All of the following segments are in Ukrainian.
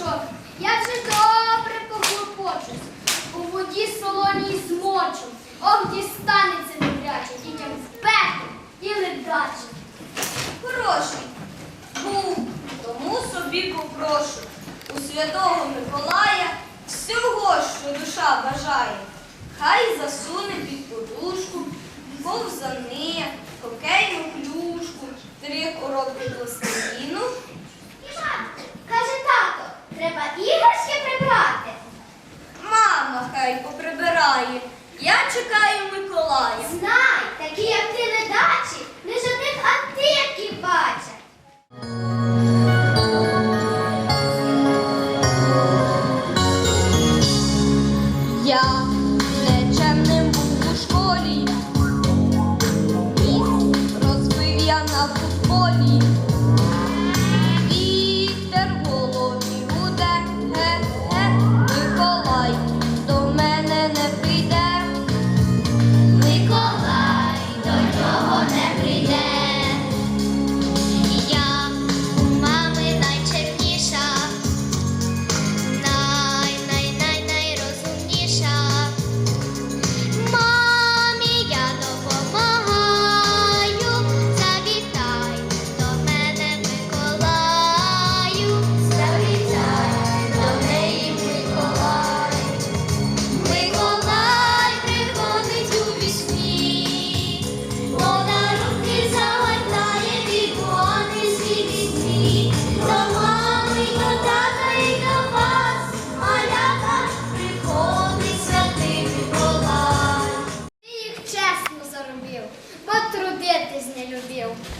мішок. Я вже добре поклопочусь. У воді солоній змочу. Ох, дістанеться добряче, дітям сперти і ледаче. Хороший був, ну, тому собі попрошу. У святого Миколая всього, що душа бажає. Хай засуне під подушку, повзани, кокейну клюшку, три коробки до пластиліну людей поприбирає. Я чекаю Миколая. Знай, такі, як ти недачі, не жодних аптеків бачать. Я нечемним у школі, Міст розбив я на футболі. campeão.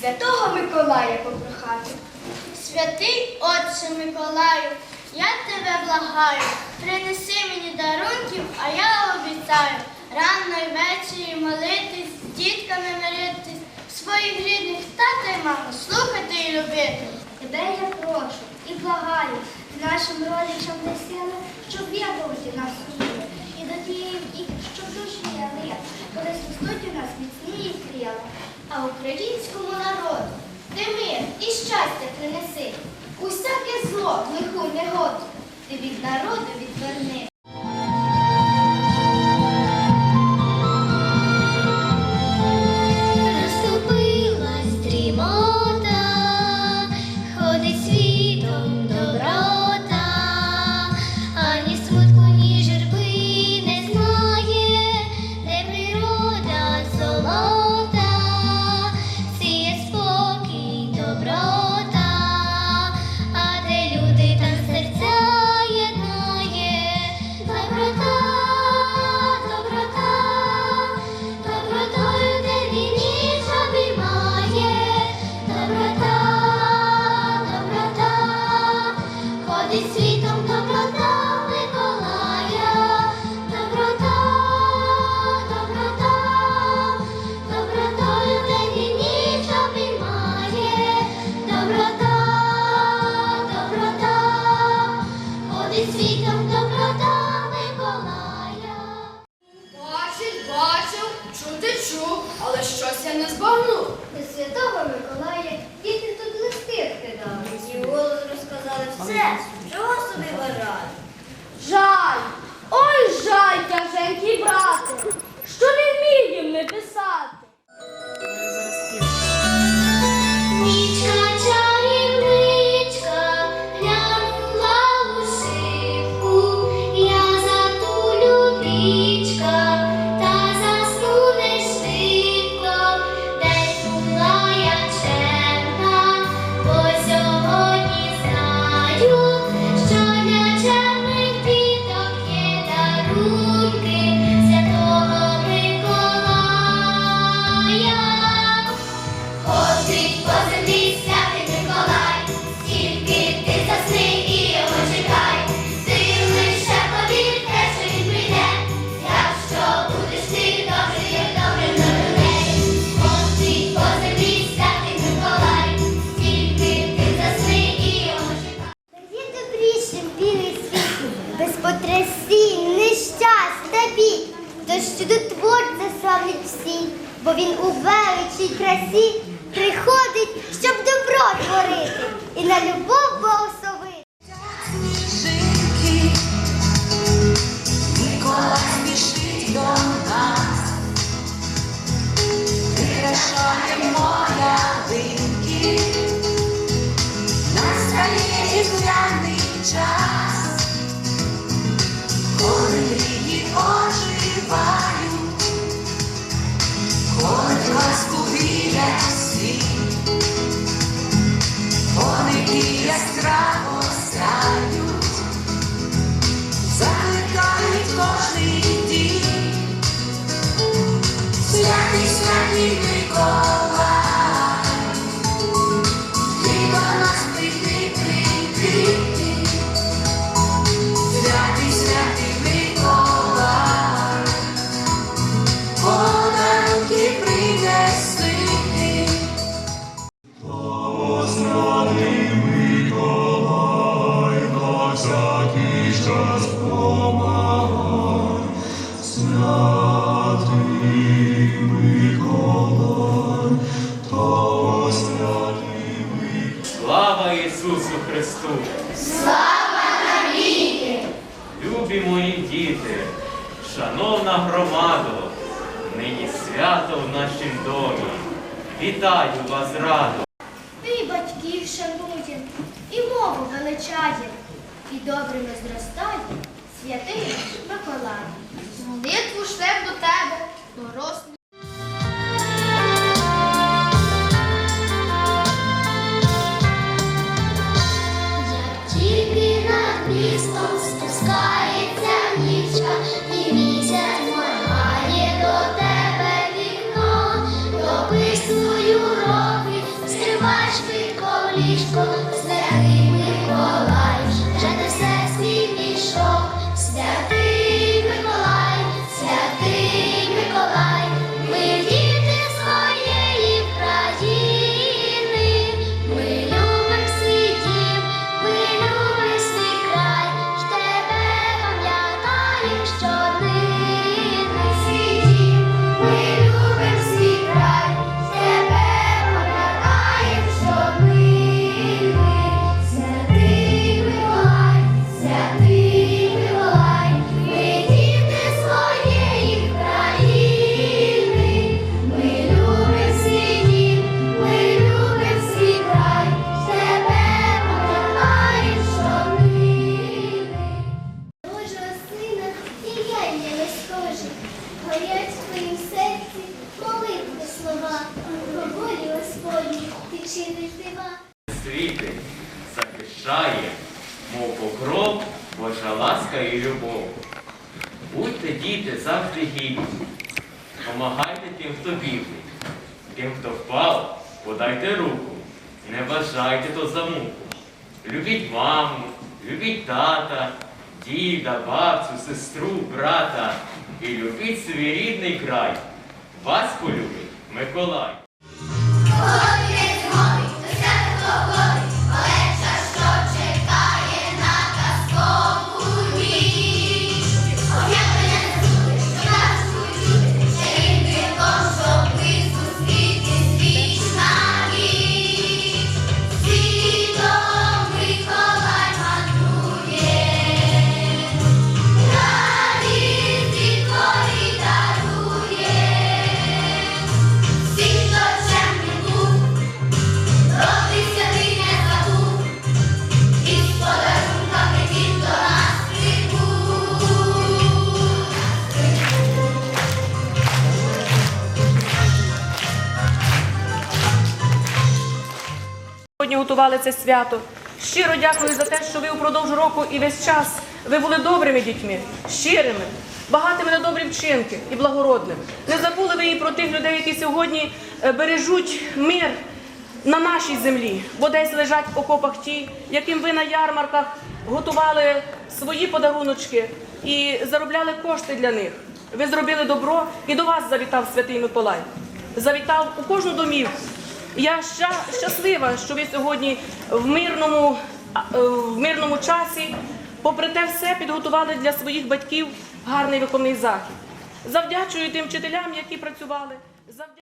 Святого Миколая попрохати. Святий Отче Миколаю, я тебе благаю, принеси мені дарунків, а я обіцяю рано й ввечері молитись, з дітками миритись, своїх рідних тата й маму слухати і любити. Тебе я прошу і благаю, нашим родичам не сили, щоб вірувати нас уміли. І до тієї щоб душі яли, коли ростуть у нас міцні і крила. А українському народу ти мир і щастя принеси. Усяке зло, лиху негоду, ти від народу відверни. Бо він у величій красі приходить, щоб добро творити і на любов благословити. Миколай спішить до нас, прикрашаємо ялинки, настає різдвяний час, Христу! Слава навіки! Любі мої діти, шановна громадо, нині свято в нашім домі. Вітаю вас радо! І батьків шанує, і мову величає, і добрими зростає святий Миколай. Молитву шлем до тебе, Божа ласка і любов. Будьте, діти, завжди гідні. Помагайте тим, хто бідний. Тим, хто впав, подайте руку. Не бажайте то за муку. Любіть маму, любіть тата, діда, бабцю, сестру, брата. І любіть свій рідний край. Вас полюбить Миколай. Готували це свято. Щиро дякую за те, що ви упродовж року і весь час ви були добрими дітьми, щирими, багатими на добрі вчинки і благородними. Не забули ви і про тих людей, які сьогодні е, бережуть мир на нашій землі, бо десь лежать в окопах ті, яким ви на ярмарках готували свої подаруночки і заробляли кошти для них. Ви зробили добро і до вас завітав святий Миколай. Завітав у кожну домівку. Я ща- щаслива, що ви сьогодні в мирному, е, в мирному часі, попри те все, підготували для своїх батьків гарний виховний захід. Завдячую тим вчителям, які працювали.